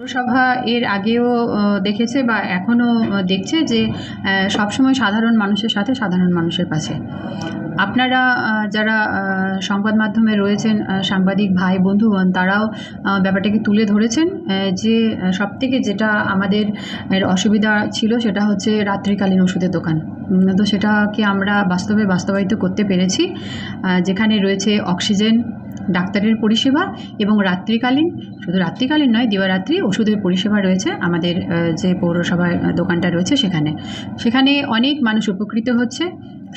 পৌরসভা এর আগেও দেখেছে বা এখনও দেখছে যে সবসময় সাধারণ মানুষের সাথে সাধারণ মানুষের পাশে। আপনারা যারা সংবাদ মাধ্যমে রয়েছেন সাংবাদিক ভাই, বন্ধুগণ, তারাও ব্যাপারটাকে তুলে ধরেছেন যে সব থেকে যেটা আমাদের অসুবিধা ছিল সেটা হচ্ছে রাত্রিকালীন ওষুধের দোকান। তো সেটাকে আমরা বাস্তবে বাস্তবায়িত করতে পেরেছি যেখানে রয়েছে অক্সিজেন, ডাক্তারের পরিষেবা এবং রাত্রিকালীন, শুধু রাত্রিকালীন নয়, দিবারাত্রি ওষুধের পরিষেবা রয়েছে আমাদের যে পৌরসভার দোকানটা রয়েছে সেখানে। সেখানে অনেক মানুষ উপকৃত হচ্ছে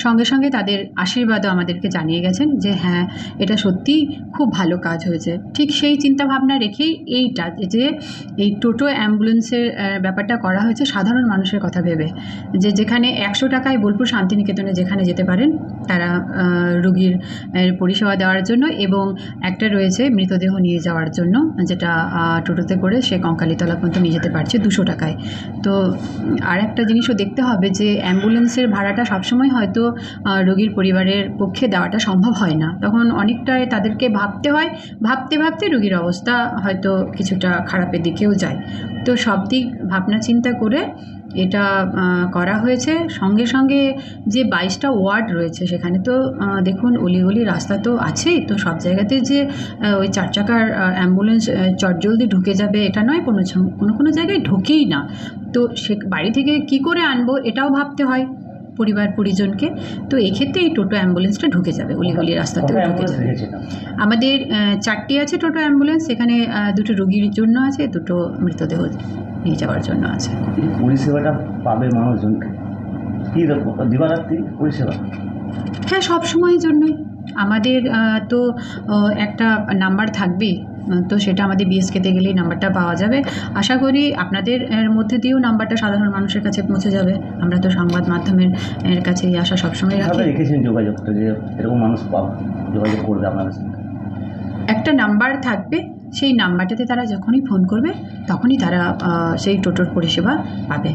সঙ্গে সঙ্গে তাদের আশীর্বাদও আমাদেরকে জানিয়ে গেছেন যে হ্যাঁ এটা সত্যিই খুব ভালো কাজ হয়েছে। ঠিক সেই চিন্তাভাবনা রেখেই এইটা যে এই টোটো অ্যাম্বুলেন্সের ব্যাপারটা করা হয়েছে সাধারণ মানুষের কথা ভেবে। যে যেখানে একশো টাকায় বোলপুর শান্তিনিকেতনে যেখানে যেতে পারেন, তারা রুগীর পরিষেবা দেওয়ার জন্য এবং একটা রয়েছে মৃতদেহ নিয়ে যাওয়ার জন্য, যেটা টোটোতে করে সে কঙ্কালীতলা পর্যন্ত নিয়ে যেতে পারছে দুশো টাকায়। তো আর একটা জিনিসও দেখতে হবে যে অ্যাম্বুলেন্সের ভাড়াটা সবসময় হয়তো রোগীর পরিবারের পক্ষে দেওয়াটা সম্ভব হয় না। তখন অনেকটাই তাদেরকে ভাবতে হয়, ভাবতে ভাবতে রোগীর অবস্থা হয়তো কিছুটা খারাপের দিকেও যায়। তো সব দিক ভাবনা চিন্তা করে এটা করা হয়েছে। সঙ্গে সঙ্গে যে বাইশটা ওয়ার্ড রয়েছে সেখানে তো দেখুন অলিগলি রাস্তা তো আছেই। তো সব জায়গাতে যে ওই চার চাকার অ্যাম্বুলেন্স চটজলদি ঢুকে যাবে এটা নয়, কোনো কোনো কোনো জায়গায় ঢুকেই না। তো সে বাড়ি থেকে কি করে আনব এটাও ভাবতে হয়। পরিবার পরিজনকে তো এক্ষেত্রে এই টোটো অ্যাম্বুলেন্সটা ঢুকে যাবে অলিগলি রাস্তাতেও কটা ঢুকে যাবে। আমাদের চারটি আছে টোটো অ্যাম্বুলেন্স এখানে দুটো রুগীর জন্য আছে দুটো মৃতদেহ নিয়ে যাওয়ার জন্য আছে। পরিষেবাটা পাবে মানুষজনকে। কী দিবারাত্রি পরিষেবা? হ্যাঁ সব সময়ের জন্যই। আমাদের তো একটা নাম্বার থাকবেই। তো সেটা আমাদের বিএসকেতে গেলেই নাম্বারটা পাওয়া যাবে। আশা করি আপনাদের এর মধ্যে দিয়েও নাম্বারটা সাধারণ মানুষের কাছে পৌঁছে যাবে। আমরা তো সংবাদ মাধ্যমের এর কাছে এই আশা সবসময় রাখি। রেখেছেন যোগাযোগটা যে এরকম মানুষ যোগাযোগ করবে আপনাদের সঙ্গে? একটা নাম্বার থাকবে সেই নাম্বারটাতে তারা যখনই ফোন করবে তখনই তারা সেই টোটোর পরিষেবা পাবে।